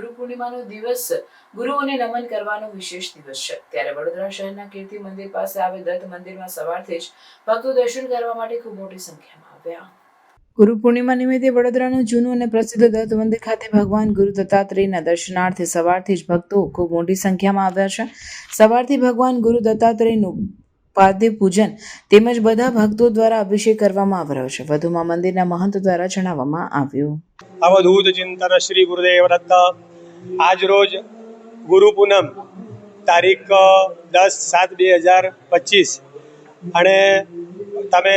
ગુરુ પૂર્ણિમાનો દિવસ ગુરુઓને નમન કરવાનો વિશેષ દિવસ છે. ત્યારે વડોદરા શહેરના કીર્તિ મંદિર પાસે આવેલ દત્ત મંદિરમાં સવારથી જ ભક્તો દર્શન કરવા માટે ખૂબ મોટી સંખ્યામાં આવ્યા. ગુરુ પૂર્ણિમા નિમિત્તે વડોદરાનું જૂનું અને પ્રસિદ્ધ દત્ત મંદિર ખાતે ભગવાન ગુરુ દત્તાત્રેયના દર્શનાર્થે સવારથી જ ભક્તો ખૂબ મોટી સંખ્યામાં આવ્યા છે. સવારથી ભગવાન ગુરુ દત્તાત્રેયનું પાદ્ય પૂજન તેમજ બધા ભક્તો દ્વારા અભિષેક કરવામાં આવી રહ્યો છે. વધુમાં મંદિરના મહંત દ્વારા જણાવવામાં આવ્યું. અવધૂત ચિંતન શ્રી ગુરુદેવ દત્ત આજ રોજ ગુરુ પૂનમ તારીખ દસ સાત બે હજાર પચીસ. અને તમે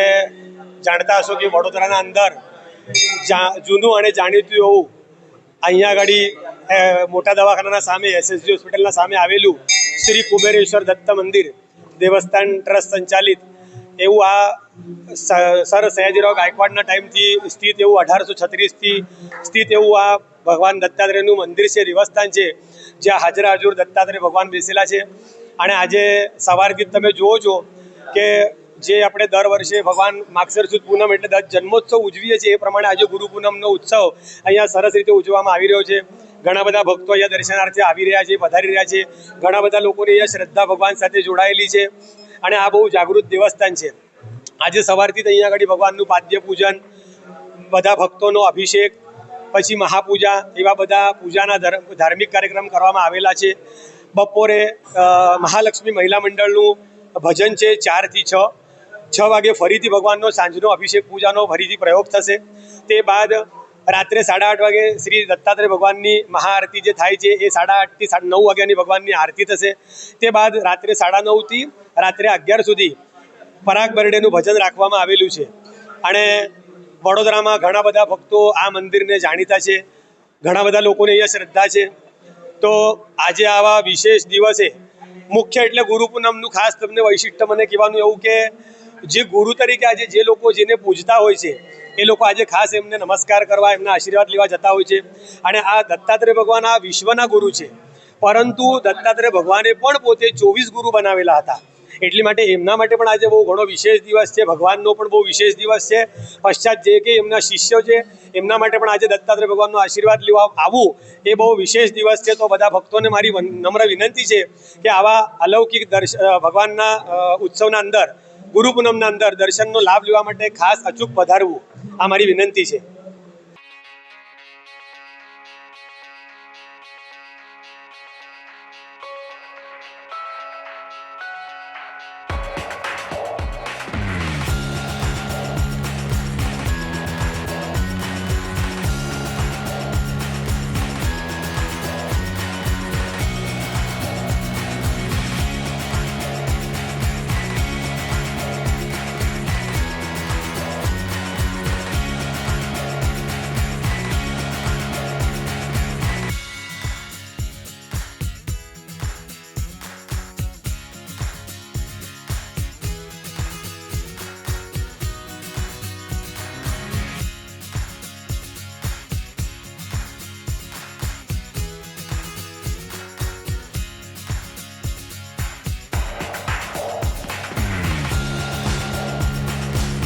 જાણતા હશો કે વડોદરાના અંદર જૂનું અને જાણીતું એવું અહીંયા આગળ મોટા દવાખાનાના સામે એસએસજી હોસ્પિટલના સામે આવેલું શ્રી કુબેરેશ્વર દત્ત મંદિર દેવસ્થાન ટ્રસ્ટ સંચાલિત. એવું આ સર સયાજીરાવ ગાયકવાડના ટાઈમથી સ્થિત એવું અઢારસો છત્રીસથી સ્થિત એવું આ ભગવાન દત્તાત્રેયનું મંદિર છે, દેવસ્થાન છે, જ્યાં હાજર હાજર દત્તાત્રેય ભગવાન બેસેલા છે. અને આજે સવારથી તમે જુઓ છો કે જે આપણે દર વર્ષે ભગવાન માગસર સુદ પૂનમ એટલે દત્ત જન્મોત્સવ ઉજવીએ છીએ, એ પ્રમાણે આજે ગુરુ પૂનમનો ઉત્સવ અહીંયા સરસ રીતે ઉજવવામાં આવી રહ્યો છે. ઘણા બધા ભક્તો અહીંયા દર્શનાર્થે આવી રહ્યા છે, પધારી રહ્યા છે. ઘણા બધા લોકોની અહીંયા શ્રદ્ધા ભગવાન સાથે જોડાયેલી છે અને આ બહુ જાગૃત દેવસ્થાન છે. આજે સવારથી અહીંયા આગળ ભગવાનનું પાદ્ય પૂજન, બધા ભક્તોનો અભિષેક પછી મહાપૂજા, એવા બધા પૂજાના ધર્મ ધાર્મિક કાર્યક્રમ કરવામાં આવેલા છે. બપોરે મહાલક્ષ્મી મહિલા મંડળનું ભજન છે ચારથી છ. છ વાગે ફરીથી ભગવાનનો સાંજનો અભિષેક, પૂજાનો ફરીથી પ્રયોગ થશે. તે બાદ રાત્રે સાડા આઠ વાગે શ્રી દત્તાત્રેય ભગવાનની મહાઆરતી જે થાય છે, એ સાડા આઠથી સાડા, નવ વાગ્યાની ભગવાનની આરતી થશે. તે બાદ રાત્રે સાડા નવથી રાત્રે અગિયાર સુધી પરાગ બરડેનું ભજન રાખવામાં આવેલું છે. અને વડોદરામાં ઘણા બધા ભક્તો આ મંદિરને જાણીતા છે. ઘણા બધા લોકોને અહીંયા શ્રદ્ધા છે. તો આજે આવા વિશેષ દિવસે, મુખ્ય એટલે ગુરુ પૂનમનું ખાસ તમને વૈશિષ્ટ્ય મને કહેવાનું એવું કે, જે ગુરુ તરીકે આજે જે લોકો જેને પૂજતા હોય છે, એ લોકો આજે ખાસ એમને નમસ્કાર કરવા, એમના આશીર્વાદ લેવા જતા હોય છે. અને આ દત્તાત્રેય ભગવાન આ વિશ્વના ગુરુ છે. પરંતુ દત્તાત્રેય ભગવાને પણ પોતે ચોવીસ ગુરુ બનાવેલા હતા. એટલી માટે એમના માટે પણ આજે બહુ ઘણો વિશેષ દિવસ છે, ભગવાનનો પણ બહુ વિશેષ દિવસ છે. પશ્ચાત જે કે એમના શિષ્યો છે, એમના માટે પણ આજે દત્તાત્રેય ભગવાનનો આશીર્વાદ લેવા આવવું એ બહુ વિશેષ દિવસ છે. તો બધા ભક્તોને મારી નમ્ર વિનંતી છે કે આવા અલૌકિક દર્શ ભગવાનના ઉત્સવના અંદર ગુરુ પૂનમના અંદર દર્શનનો લાભ લેવા માટે ખાસ અચૂક પધારવું આ મારી વિનંતી છે.